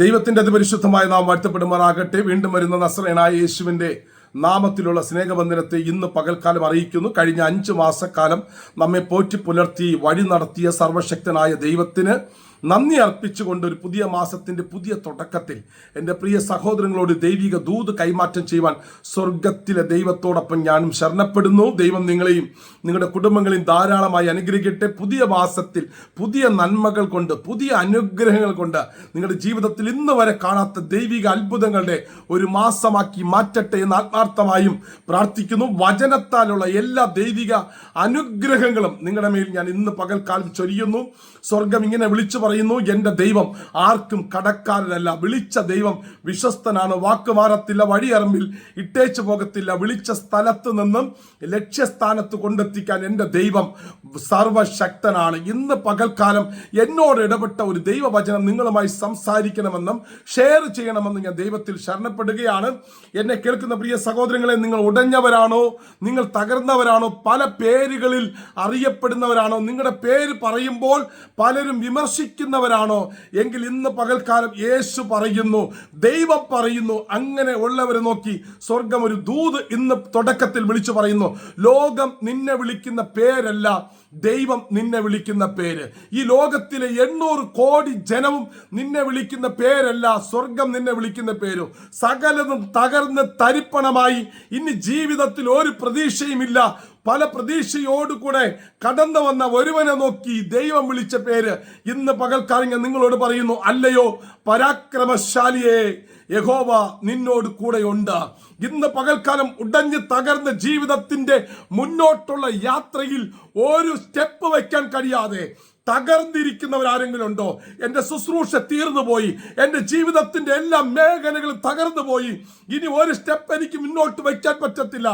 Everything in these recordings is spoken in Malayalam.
ദൈവത്തിന്റെ അതിപരിശുദ്ധമായ നാം വാഴ്ത്തപ്പെടുമാറാകട്ടെ. വീണ്ടും വരുന്ന നസ്രയനായ യേശുവിന്റെ നാമത്തിലുള്ള സ്നേഹബന്ധനത്തെ ഇന്ന് പകൽക്കാലം അറിയിക്കുന്നു. കഴിഞ്ഞ അഞ്ച് മാസക്കാലം നമ്മെ പോറ്റി പുലർത്തി വഴി നടത്തിയ സർവശക്തനായ ദൈവത്തിന് നന്ദി അർപ്പിച്ചുകൊണ്ട് ഒരു പുതിയ മാസത്തിന്റെ പുതിയ തുടക്കത്തിൽ എന്റെ പ്രിയ സഹോദരങ്ങളോട് ദൈവിക ദൂത് കൈമാറ്റം ചെയ്യുവാൻ സ്വർഗത്തിലെ ദൈവത്തോടൊപ്പം ഞാനും ശരണപ്പെടുന്നു. ദൈവം നിങ്ങളെയും നിങ്ങളുടെ കുടുംബങ്ങളെയും ധാരാളമായി അനുഗ്രഹിക്കട്ടെ. പുതിയ മാസത്തിൽ പുതിയ നന്മകൾ കൊണ്ട് പുതിയ അനുഗ്രഹങ്ങൾ കൊണ്ട് നിങ്ങളുടെ ജീവിതത്തിൽ ഇന്ന് വരെ കാണാത്ത ദൈവിക അത്ഭുതങ്ങളുടെ ഒരു മാസമാക്കി മാറ്റട്ടെ എന്ന് ആത്മാർത്ഥമായും പ്രാർത്ഥിക്കുന്നു. വചനത്താലുള്ള എല്ലാ ദൈവിക അനുഗ്രഹങ്ങളും നിങ്ങളുടെ മേൽ ഞാൻ ഇന്ന് പകൽക്കാലം ചൊരിയുന്നു. സ്വർഗം ഇങ്ങനെ വിളിച്ചു പറയുന്നു എന്റെ ദൈവം ആർക്കും കടക്കാരനല്ല. വിളിച്ച ദൈവം വിശ്വസ്തനാണ്. വാക്ക് മാറത്തില്ല വഴിയറമ്പിൽ ഇട്ടേച്ചു പോകത്തില്ല. വിളിച്ച സ്ഥലത്ത് നിന്നും ലക്ഷ്യസ്ഥാനത്ത് കൊണ്ടെത്തിക്കാൻ എന്റെ ദൈവം സർവശക്തനാണ്. ഇന്ന് പകൽക്കാലം എന്നോട് ഇടപെട്ട ഒരു ദൈവവചനം നിങ്ങളുമായി സംസാരിക്കണമെന്നും ഷെയർ ചെയ്യണമെന്നും ഞാൻ ദൈവത്തിൽ ശരണപ്പെടുകയാണ്. എന്നെ കേൾക്കുന്ന പ്രിയ സഹോദരങ്ങളെ നിങ്ങൾ ഉടഞ്ഞവരാണോ? നിങ്ങൾ തകർന്നവരാണോ? പല പേരുകളിൽ അറിയപ്പെടുന്നവരാണോ? നിങ്ങളുടെ പേര് പറയുമ്പോൾ പലരും വിമർശിക്കുന്നവരാണോ എങ്കിൽ ഇന്ന് പകൽക്കാലം യേശു പറയുന്നു ദൈവം പറയുന്നു അങ്ങനെ ഉള്ളവരെ നോക്കി സ്വർഗം ഒരു ദൂത് ഇന്ന് തുടക്കത്തിൽ വിളിച്ചു പറയുന്നു. ലോകം നിന്നെ വിളിക്കുന്ന പേരല്ല ദൈവം നിന്നെ വിളിക്കുന്ന പേര്. ഈ ലോകത്തിലെ എണ്ണൂറ് കോടി ജനവും നിന്നെ വിളിക്കുന്ന പേരല്ല സ്വർഗം നിന്നെ വിളിക്കുന്ന പേരും. സകലതും തകർന്ന് തരിപ്പണമായി. ഇനി ജീവിതത്തിൽ ഒരു പ്രതീക്ഷയുമില്ല പല പ്രതീക്ഷയോടുകൂടെ കടന്നു വന്ന ഒരുവനെ നോക്കി ദൈവം വിളിച്ച പേര് ഇന്ന് പകൽക്കാരങ്ങൾ നിങ്ങളോട് പറയുന്നു അല്ലയോ പരാക്രമശാലിയെ യഹോവ നിന്നോട് കൂടെയുണ്ട്. ഇന്ന് പകൽക്കാലം ഉടഞ്ഞ് തകർന്ന ജീവിതത്തിന്റെ മുന്നോട്ടുള്ള യാത്രയിൽ ഒരു സ്റ്റെപ്പ് വയ്ക്കാൻ കഴിയാതെ തകർന്നിരിക്കുന്നവർ ആരെങ്കിലും ഉണ്ടോ എന്റെ ശുശ്രൂഷ തീർന്നു പോയി എന്റെ ജീവിതത്തിന്റെ എല്ലാ മേഖലകളും തകർന്നു പോയി ഇനി ഒരു സ്റ്റെപ്പ് എനിക്ക് മുന്നോട്ട് വയ്ക്കാൻ പറ്റത്തില്ല.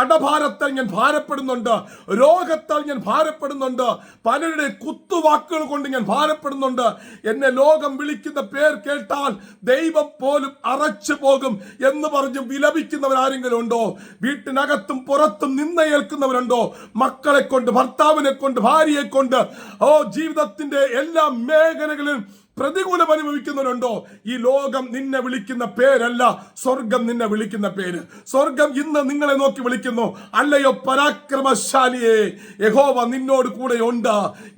കടഭാരത്താൽ ഞാൻ ഭാരപ്പെടുന്നുണ്ട്. രോഗത്താൽ ഞാൻ ഭാരപ്പെടുന്നുണ്ട്. പലരുടെ കുത്തുവാക്കുകൾ കൊണ്ട് ഞാൻ ഭാരപ്പെടുന്നുണ്ട്. എന്നെ ലോകം വിളിക്കുന്ന പേർ കേട്ടാൽ ദൈവം പോലും അറച്ചു പോകും എന്ന് പറഞ്ഞ് വിലപിക്കുന്നവരാരെങ്കിലും ഉണ്ടോ വീട്ടിനകത്തും പുറത്തും നിന്നയേൽക്കുന്നവരുണ്ടോ മക്കളെ കൊണ്ട് ഭർത്താവിനെ കൊണ്ട് ഭാര്യയെ കൊണ്ട് ഓ ജീവിതത്തിന്റെ എല്ലാ മേഖലകളിലും പ്രതികൂലം അനുഭവിക്കുന്നവരുണ്ടോ? ഈ ലോകം നിന്നെ വിളിക്കുന്ന പേരല്ല സ്വർഗം നിന്നെ വിളിക്കുന്ന പേര്. സ്വർഗം ഇന്ന് നിങ്ങളെ നോക്കി വിളിക്കുന്നു. അല്ലയോ പരാക്രമശാലിയെ യഹോവ നിന്നോട് കൂടെ ഉണ്ട്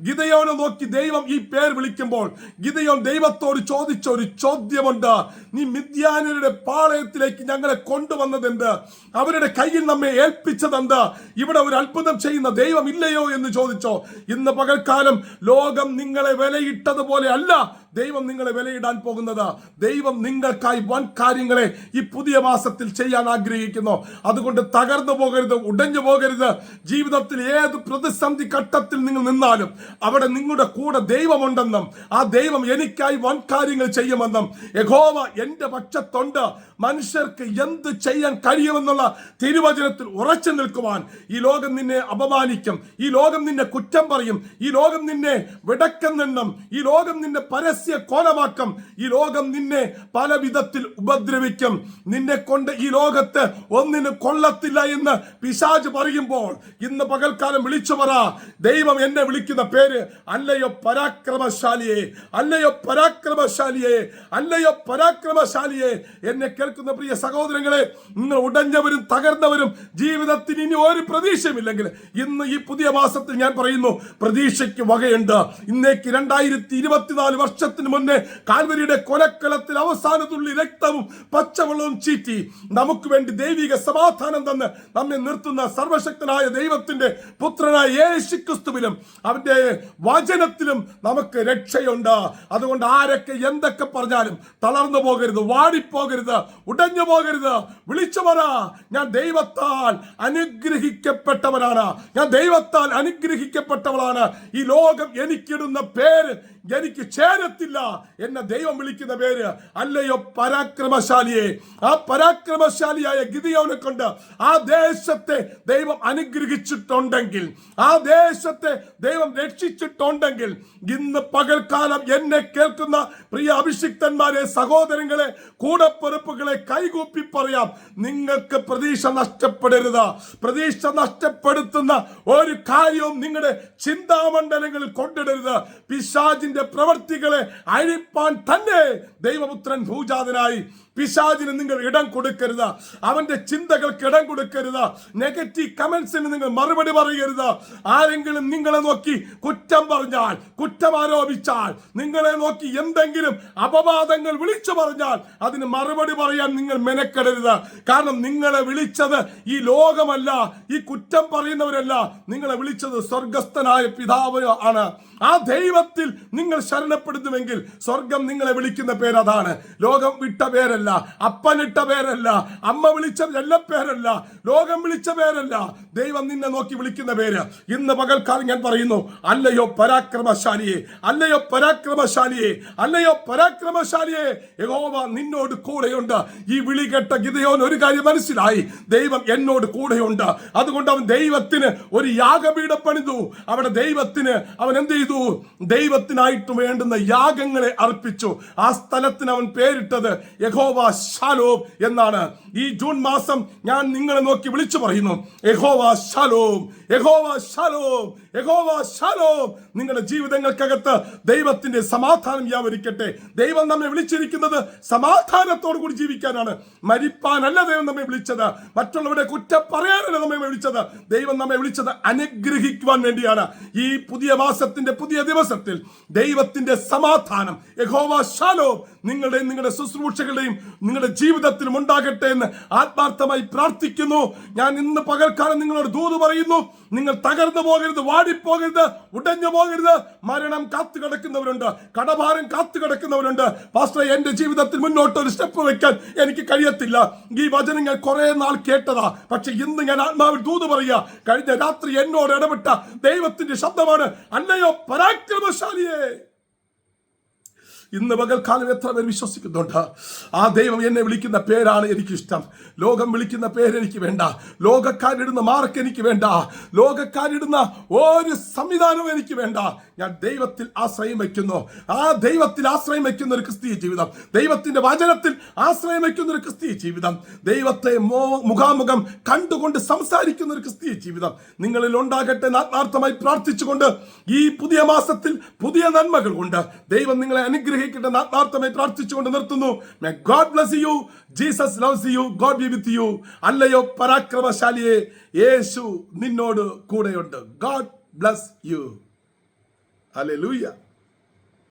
ഗിതയോനെ നോക്കി ദൈവം ഈ പേര് വിളിക്കുമ്പോൾ ഗിതയോൻ ദൈവത്തോട് ചോദിച്ച ഒരു ചോദ്യമുണ്ട്. നീ മിഥ്യാനരുടെ പാളയത്തിലേക്ക് ഞങ്ങളെ കൊണ്ടുവന്നതെന്ത്? അവരുടെ കയ്യിൽ നമ്മെ ഏൽപ്പിച്ചതെന്ത്? ഇവിടെ ഒരു അത്ഭുതം ചെയ്യുന്ന ദൈവം ഇല്ലയോ എന്ന് ചോദിച്ചോ. ഇന്ന് പകൽക്കാലം ലോകം നിങ്ങളെ വിലയിട്ടതുപോലെ അല്ല ദൈവം നിങ്ങളെ വിലയിടാൻ പോകുന്നത്. ദൈവം നിങ്ങൾക്കായി വൻ കാര്യങ്ങളെ ഈ പുതിയ മാസത്തിൽ ചെയ്യാൻ ആഗ്രഹിക്കുന്നു. അതുകൊണ്ട് തകർന്നു പോകരുത് ഉടഞ്ഞു പോകരുത്. ജീവിതത്തിൽ ഏത് പ്രതിസന്ധി ഘട്ടത്തിൽ നിങ്ങൾ നിന്നാലും അവിടെ നിങ്ങളുടെ കൂടെ ദൈവമുണ്ടെന്നും ആ ദൈവം എനിക്കായി വൻ കാര്യങ്ങൾ ചെയ്യുമെന്നും യഹോവ എന്റെ പക്ഷത്തുണ്ട്. മനുഷ്യർക്ക് എന്ത് ചെയ്യാൻ കഴിയുമെന്നുള്ള തിരുവചനത്തിൽ ഉറച്ചു നിൽക്കുവാൻ ഈ ലോകം നിന്നെ അപമാനിക്കും. ഈ ലോകം നിന്നെ കുറ്റം പറയും. ഈ ലോകം നിന്നെ വിടക്കം നിന്നും ഈ ലോകം നിന്നെ പരസ്യ കോലമാക്കും. ഈ ലോകം നിന്നെ പല വിധത്തിൽ ഉപദ്രവിക്കും. നിന്നെ കൊണ്ട് ഈ ലോകത്ത് ഒന്നിന് കൊള്ളത്തില്ല എന്ന് പിശാജ് പറയുമ്പോൾ ഇന്ന് പകൽക്കാലം വിളിച്ചു പറ. ദൈവം എന്നെ വിളിക്കുന്ന പേര് അല്ലയോ പരാക്രമശാലിയെ അല്ലയോ പരാക്രമശാലിയെ അല്ലയോ പരാക്രമശാലിയെ. എന്നെ കേൾക്കുന്ന പ്രിയ സഹോദരങ്ങളെ നിങ്ങൾ ഉടഞ്ഞവരും തകർന്നവരും ജീവിതത്തിന് ഇനി ഒരു പ്രതീക്ഷയുമില്ലെങ്കിൽ ഇന്ന് ഈ പുതിയ മാസത്തിൽ ഞാൻ പറയുന്നു പ്രതീക്ഷയ്ക്ക് വകയുണ്ട്. ഇന്നേക്ക് രണ്ടായിരത്തി ഇരുപത്തിനാല് വർഷത്തിന് മുന്നേ കാൽവരിയുടെ കൊലക്കളത്തിൽ അവസാന തുള്ളി രക്തവും പച്ചവെള്ളവും ചീറ്റി നമുക്ക് വേണ്ടി ദൈവിക സമാധാനം തന്ന് നമ്മെ നിർത്തുന്ന സർവശക്തനായ ദൈവത്തിന്റെ പുത്രനായ യേശു ക്രിസ്തുവിലും അവന്റെ വചനത്തിലും നമുക്ക് രക്ഷയുണ്ട്. അതുകൊണ്ട് ആരൊക്കെ എന്തൊക്കെ പറഞ്ഞാലും തളർന്നു പോകരുത് വാടിപ്പോകരുത് ഉടഞ്ഞു പോകരുത്. വിളിച്ചു പറ ഞാൻ ദൈവത്താൽ അനുഗ്രഹിക്കപ്പെട്ടവനാണ്. ഞാൻ ദൈവത്താൽ അനുഗ്രഹിക്കപ്പെട്ടവളാണ്. ഈ ലോകം എനിക്കിടുന്ന പേര് എനിക്ക് ചേരത്തില്ല എന്ന ദൈവം വിളിക്കുന്ന പേര് അല്ലയോ പരാക്രമശാലിയെ. ആ പരാക്രമശാലിയായ ഗിതിയോനെ കൊണ്ട് ആ ദേശത്തെ ദൈവം അനുഗ്രഹിച്ചിട്ടുണ്ടെങ്കിൽ ആ ദേശത്തെ ദൈവം രക്ഷിച്ചിട്ടുണ്ടെങ്കിൽ ഇന്ന് പകൽക്കാലം എന്നെ കേൾക്കുന്ന പ്രിയ അഭിഷിക്തന്മാരെ സഹോദരങ്ങളെ കൂടപ്പെറുപ്പുകളെ കൈകൂപ്പി പറയാം നിങ്ങൾക്ക് പ്രതീക്ഷ നഷ്ടപ്പെടരുത്. പ്രതീക്ഷ നഷ്ടപ്പെടുത്തുന്ന ഒരു കാര്യവും നിങ്ങളുടെ ചിന്താമണ്ഡലങ്ങളിൽ കൊണ്ടിടരുത്. പിശാചിന്റെ പിശാചിന്റെ പ്രവർത്തികളെ അഴിപ്പാൻ തന്നെ ദൈവപുത്രൻ ഭൂജാതനായി പിശാചിന് നിങ്ങൾ ഇടം കൊടുക്കരുത്. അവന്റെ ചിന്തകൾക്ക് ഇടം കൊടുക്കരുത്. നെഗറ്റീവ് കമന്റ്സിന് നിങ്ങൾ മറുപടി പറയരുത്. ആരെങ്കിലും നിങ്ങളെ നോക്കി കുറ്റം പറഞ്ഞാൽ കുറ്റം ആരോപിച്ചാൽ നിങ്ങളെ നോക്കി എന്തെങ്കിലും അപവാദങ്ങൾ വിളിച്ചു പറഞ്ഞാൽ അതിന് മറുപടി പറയാൻ നിങ്ങൾ മെനക്കെടരുത്. കാരണം നിങ്ങളെ വിളിച്ചത് ഈ ലോകമല്ല ഈ കുറ്റം പറയുന്നവരല്ല. നിങ്ങളെ വിളിച്ചത് സ്വർഗസ്ഥനായ പിതാവ് ആണ്. ആ ദൈവത്തിൽ നിങ്ങൾ ശരണപ്പെടുന്നുവെങ്കിൽ സ്വർഗം നിങ്ങളെ വിളിക്കുന്ന പേര് അതാണ് ലോകം വിട്ട പേരല്ല. അപ്പനിട്ട പേരല്ല അമ്മ വിളിച്ച പേരല്ല ലോകം വിളിച്ച പേരല്ല. ദൈവം നിന്നെ നോക്കി വിളിക്കുന്ന പേര്. ഇന്ന് പകൽക്കാലം ഞാൻ പറയുന്നു അല്ലയോ പരാക്രമശാലിയെ അല്ലയോ പരാക്രമശാലിയെ അല്ലയോ പരാക്രമശാലിയെ. യഹോവ നിന്നോട് കൂടെയുണ്ട്. ഈ വിളി കേട്ട ഗിതയോൻ ഒരു കാര്യം മനസ്സിലായി. ദൈവം എന്നോട് കൂടെയുണ്ട്. അതുകൊണ്ട് അവൻ ദൈവത്തിന് ഒരു യാഗപീഠ പണിതു. അവിടെ ദൈവത്തിന് അവൻ എന്ത് ചെയ്തു? ദൈവത്തിനായിട്ട് വേണ്ടുന്ന യാഗങ്ങളെ അർപ്പിച്ചു. ആ സ്ഥലത്തിന് അവൻ പേരിട്ടത് യഹോവ ശാലോം എന്നാണ്. ഈ ജൂൺ മാസം ഞാൻ നിങ്ങളെ നോക്കി വിളിച്ചു പറയുന്നു. യഹോവ ശാലോം യഹോവ ശാലോം യഹോവ നിങ്ങളുടെ ജീവിതങ്ങൾക്കകത്ത് ദൈവത്തിന്റെ സമാധാനം വ്യാപരിക്കട്ടെ. ദൈവം നമ്മെ വിളിച്ചിരിക്കുന്നത് സമാധാനത്തോടു കൂടി ജീവിക്കാനാണ്. മരിപ്പാനല്ല ദൈവം നമ്മെ വിളിച്ചത്. മറ്റുള്ളവരുടെ കുറ്റം പറയാനല്ല നമ്മെ വിളിച്ചത്. ദൈവം നമ്മെ വിളിച്ചത് അനുഗ്രഹിക്കുവാൻ വേണ്ടിയാണ്. ഈ പുതിയ മാസത്തിന്റെ പുതിയ ദിവസത്തിൽ ദൈവത്തിന്റെ സമാധാനം യഹോവ നിങ്ങളുടെയും നിങ്ങളുടെ ശുശ്രൂഷകളുടെയും നിങ്ങളുടെ ജീവിതത്തിലും ഉണ്ടാകട്ടെ എന്ന് ആത്മാർത്ഥമായി പ്രാർത്ഥിക്കുന്നു. ഞാൻ ഇന്ന് പകൽക്കാലം നിങ്ങളോട് ദൂത് പറയുന്നു. നിങ്ങൾ തകർന്നു പോകരുത് വാടിപ്പോകരുത് ഉടഞ്ഞു പോകരുത്. മരണം കാത്തു കിടക്കുന്നവരുണ്ട് കടഭാരം കാത്തു കിടക്കുന്നവരുണ്ട്. പാസ്റ്റർ എന്റെ ജീവിതത്തിൽ മുന്നോട്ട് ഒരു സ്റ്റെപ്പ് വെക്കാൻ എനിക്ക് കഴിയത്തില്ല. ഈ വചനങ്ങൾ ഞാൻ കുറെ നാൾ കേട്ടതാ. പക്ഷെ ഇന്ന് ഞാൻ ആത്മാവിൽ ദൂത് പറയുക കഴിഞ്ഞ രാത്രി എന്നോട് ഇടപെട്ട ദൈവത്തിന്റെ ശബ്ദമാണ് അല്ലയോ പരാക്രമശാലിയെ! ഇന്ന് പകൽക്കാലം എത്ര പേർ വിശ്വസിക്കുന്നുണ്ട്? ആ ദൈവം എന്നെ വിളിക്കുന്ന പേരാണ് എനിക്കിഷ്ടം. ലോകം വിളിക്കുന്ന പേര് എനിക്ക് വേണ്ട. ലോകക്കാരിടുന്ന മാർക്ക് എനിക്ക് വേണ്ട. ലോകക്കാരിടുന്ന ഒരു സംവിധാനവും എനിക്ക് വേണ്ട. ഞാൻ ദൈവത്തിൽ ആശ്രയം വയ്ക്കുന്നു. ആ ദൈവത്തിൽ ആശ്രയം വയ്ക്കുന്ന ഒരു ക്രിസ്തീയ ജീവിതം. ദൈവത്തിന്റെ വചനത്തിൽ ആശ്രയം വയ്ക്കുന്ന ഒരു ക്രിസ്തീയ ജീവിതം. ദൈവത്തെ മുഖാമുഖം കണ്ടുകൊണ്ട് സംസാരിക്കുന്ന ഒരു ക്രിസ്തീയ ജീവിതം. നിങ്ങളിൽ ഉണ്ടാകട്ടെ ആത്മാർത്ഥമായി പ്രാർത്ഥിച്ചുകൊണ്ട് ഈ പുതിയ മാസത്തിൽ പുതിയ നന്മകൾ കൊണ്ട് ദൈവം നിങ്ങളെ അനുഗ്രഹിക്കട്ടെ ആത്മാർത്ഥമായി പ്രാർത്ഥിച്ചുകൊണ്ട് നിർത്തുന്നു. May God bless you Jesus loves you God be with you അല്ലയോ പരാക്രമശാലിയെ യേശു നിന്നോട് കൂടെയുണ്ട്. God bless U hallelujah